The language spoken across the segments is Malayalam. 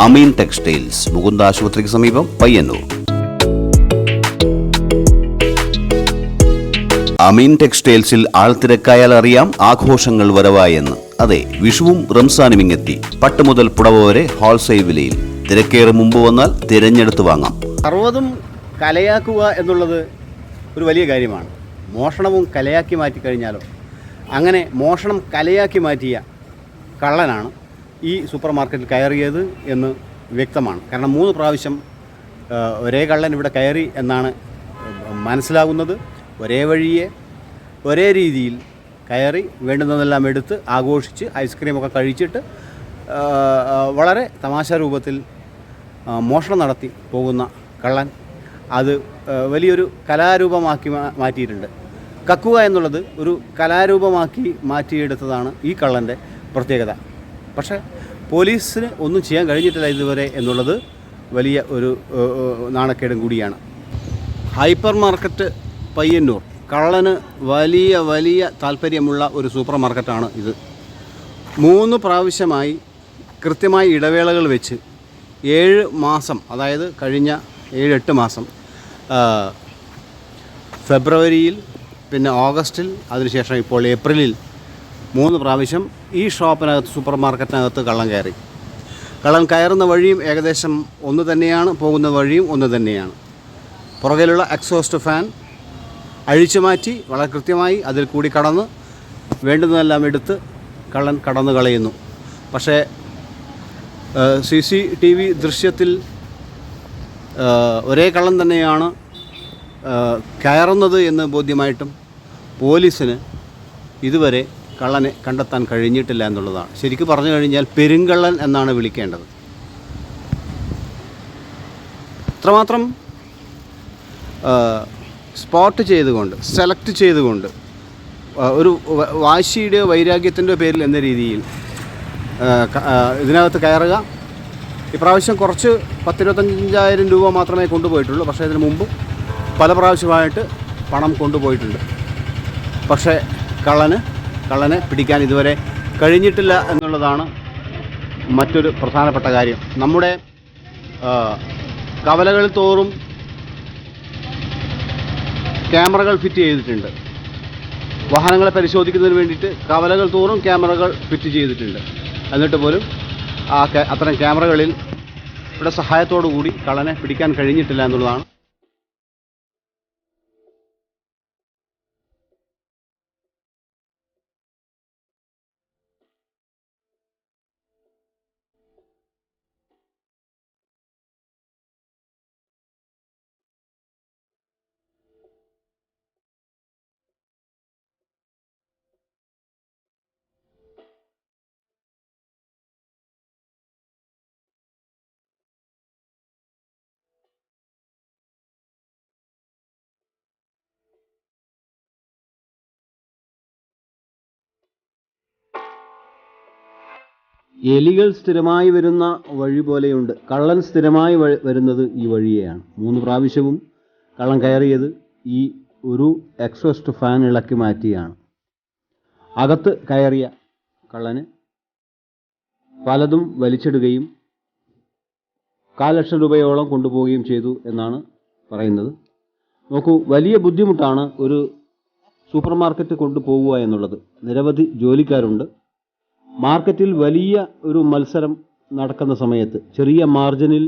അമീൻ ടെക്സ്റ്റൈൽസ് മുകുന്ദ ആശുപത്രിക്ക് സമീപം പയ്യന്നൂർ. അമീൻ ടെക്സ്റ്റൈൽസിൽ ആൾത്തിരക്കായാൽ അറിയാം ആഘോഷങ്ങൾ വരവായെന്ന്. അതെ വിഷുവും റംസാനും ഇങ്ങെത്തി. പട്ട് മുതൽ പുടവ വരെ ഹോൾസെയിൽ വിലയിൽ. തിരക്കേറെ മുമ്പ് വന്നാൽ തിരഞ്ഞെടുത്ത് വാങ്ങാം. സർവതും കലയാക്കുക എന്നുള്ളത് ഒരു വലിയ കാര്യമാണ്. മോഷണവും കലയാക്കി മാറ്റിക്കഴിഞ്ഞാലോ? അങ്ങനെ മോഷണം കലയാക്കി മാറ്റിയ കള്ളനാണ് ഈ സൂപ്പർ മാർക്കറ്റിൽ കയറിയത് എന്ന് വ്യക്തമാണ്. കാരണം മൂന്ന് പ്രാവശ്യം ഒരേ കള്ളൻ ഇവിടെ കയറി എന്നാണ് മനസ്സിലാകുന്നത്. ഒരേ വഴിയെ ഒരേ രീതിയിൽ കയറി വേണ്ടുന്നതെല്ലാം എടുത്ത് ആഘോഷിച്ച് ഐസ്ക്രീമൊക്കെ കഴിച്ചിട്ട് വളരെ തമാശ രൂപത്തിൽ മോഷണം നടത്തി പോകുന്ന കള്ളൻ അത് വലിയൊരു കലാരൂപമാക്കി മാറ്റിയിട്ടുണ്ട്. കക്കുക എന്നുള്ളത് ഒരു കലാരൂപമാക്കി മാറ്റിയെടുത്തതാണ് ഈ കള്ളന്റെ പ്രത്യേകത. പക്ഷേ പോലീസിന് ഒന്നും ചെയ്യാൻ കഴിഞ്ഞിട്ടില്ല ഇതുവരെ എന്നുള്ളത് വലിയ ഒരു നാണക്കേടും കൂടിയാണ്. Hypermarket Payyanur. കള്ളന് വലിയ വലിയ താല്പര്യമുള്ള ഒരു സൂപ്പർ മാർക്കറ്റാണ് ഇത്. മൂന്ന് പ്രാവശ്യമായി കൃത്യമായി ഇടവേളകൾ വെച്ച് ഏഴ് മാസം അതായത് കഴിഞ്ഞ ഏഴ് എട്ട് മാസം ഫെബ്രുവരിയിൽ പിന്നെ ഓഗസ്റ്റിൽ അതിനുശേഷം ഇപ്പോൾ ഏപ്രിലിൽ മൂന്ന് പ്രാവശ്യം ഈ ഷോപ്പിനകത്ത് സൂപ്പർ മാർക്കറ്റിനകത്ത് കള്ളൻ കയറി. കള്ളൻ കയറുന്ന വഴിയും ഏകദേശം ഒന്ന് തന്നെയാണ് പോകുന്ന വഴിയും ഒന്ന് തന്നെയാണ്. പുറകിലുള്ള എക്സോസ്റ്റ് ഫാൻ അഴിച്ചു മാറ്റി വളരെ കൃത്യമായി അതിൽ കൂടി കടന്ന് വേണ്ടുന്നതെല്ലാം എടുത്ത് കള്ളൻ കടന്നു കളയുന്നു. പക്ഷേ സി സി ടി വി ദൃശ്യത്തിൽ ഒരേ കള്ളൻ തന്നെയാണ് കയറുന്നത് എന്ന് ബോധ്യമായിട്ടും പോലീസിന് ഇതുവരെ കള്ളനെ കണ്ടെത്താൻ കഴിഞ്ഞിട്ടില്ല എന്നുള്ളതാണ്. ശരിക്കും പറഞ്ഞു കഴിഞ്ഞാൽ പെരുങ്കള്ളൻ എന്നാണ് വിളിക്കേണ്ടത്. അത്രമാത്രം സ്പോട്ട് ചെയ്തുകൊണ്ട് സെലക്ട് ചെയ്തുകൊണ്ട് ഒരു വാശിയുടെയോ വൈരാഗ്യത്തിന്റെയോ പേരിൽ എന്ന രീതിയിൽ ഇതിനകത്ത് കയറുക. ഇപ്രാവശ്യം കുറച്ച് പത്തിരുപത്തഞ്ചായിരം രൂപ മാത്രമേ കൊണ്ടുപോയിട്ടുള്ളൂ. പക്ഷേ ഇതിന് മുമ്പ് പല പ്രാവശ്യമായിട്ട് പണം കൊണ്ടുപോയിട്ടുണ്ട്. പക്ഷേ കള്ളന് കള്ളനെ പിടിക്കാൻ ഇതുവരെ കഴിഞ്ഞിട്ടില്ല എന്നുള്ളതാണ് മറ്റൊരു പ്രധാനപ്പെട്ട കാര്യം. നമ്മുടെ കവലകൾ തോറും ക്യാമറകൾ ഫിറ്റ് ചെയ്തിട്ടുണ്ട്. വാഹനങ്ങളെ പരിശോധിക്കുന്നതിന് വേണ്ടിയിട്ട് കവലകൾ തോറും ക്യാമറകൾ ഫിറ്റ് ചെയ്തിട്ടുണ്ട്. എന്നിട്ട് പോലും ആ അത്തരം ക്യാമറകളിൽ ഇവിടെ സഹായത്തോടു കൂടി കള്ളനെ പിടിക്കാൻ കഴിഞ്ഞിട്ടില്ല എന്നുള്ളതാണ് എലികൾ സ്ഥിരമായി വരുന്ന വഴി പോലെയുണ്ട്. കള്ളൻ സ്ഥിരമായി വരുന്നത് ഈ വഴിയെയാണ്. മൂന്ന് പ്രാവശ്യവും കള്ളൻ കയറിയത് ഈ ഒരു എക്സോസ്റ്റ് ഫാൻ ഇളക്കി മാറ്റിയാണ്. അകത്ത് കയറിയ കള്ളന് പലതും വലിച്ചിടുകയും കാൽ ലക്ഷം രൂപയോളം കൊണ്ടുപോവുകയും ചെയ്തു എന്നാണ് പറയുന്നത്. നോക്കൂ വലിയ ബുദ്ധിമുട്ടാണ് ഒരു സൂപ്പർ മാർക്കറ്റ് കൊണ്ടുപോവുക എന്നുള്ളത്. നിരവധി ജോലിക്കാരുണ്ട്. മാർക്കറ്റിൽ വലിയ ഒരു മത്സരം നടക്കുന്ന സമയത്ത് ചെറിയ മാർജിനിൽ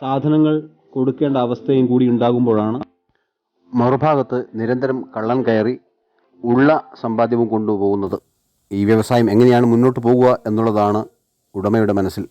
സാധനങ്ങൾ കൊടുക്കേണ്ട അവസ്ഥയും കൂടി ഉണ്ടാകുമ്പോഴാണ് മറുഭാഗത്ത് നിരന്തരം കള്ളൻ കയറി ഉള്ള സമ്പാദ്യവും കൊണ്ടുപോകുന്നത്. ഈ വ്യവസായം എങ്ങനെയാണ് മുന്നോട്ട് പോകുക എന്നുള്ളതാണ് ഉടമയുടെ മനസ്സിൽ.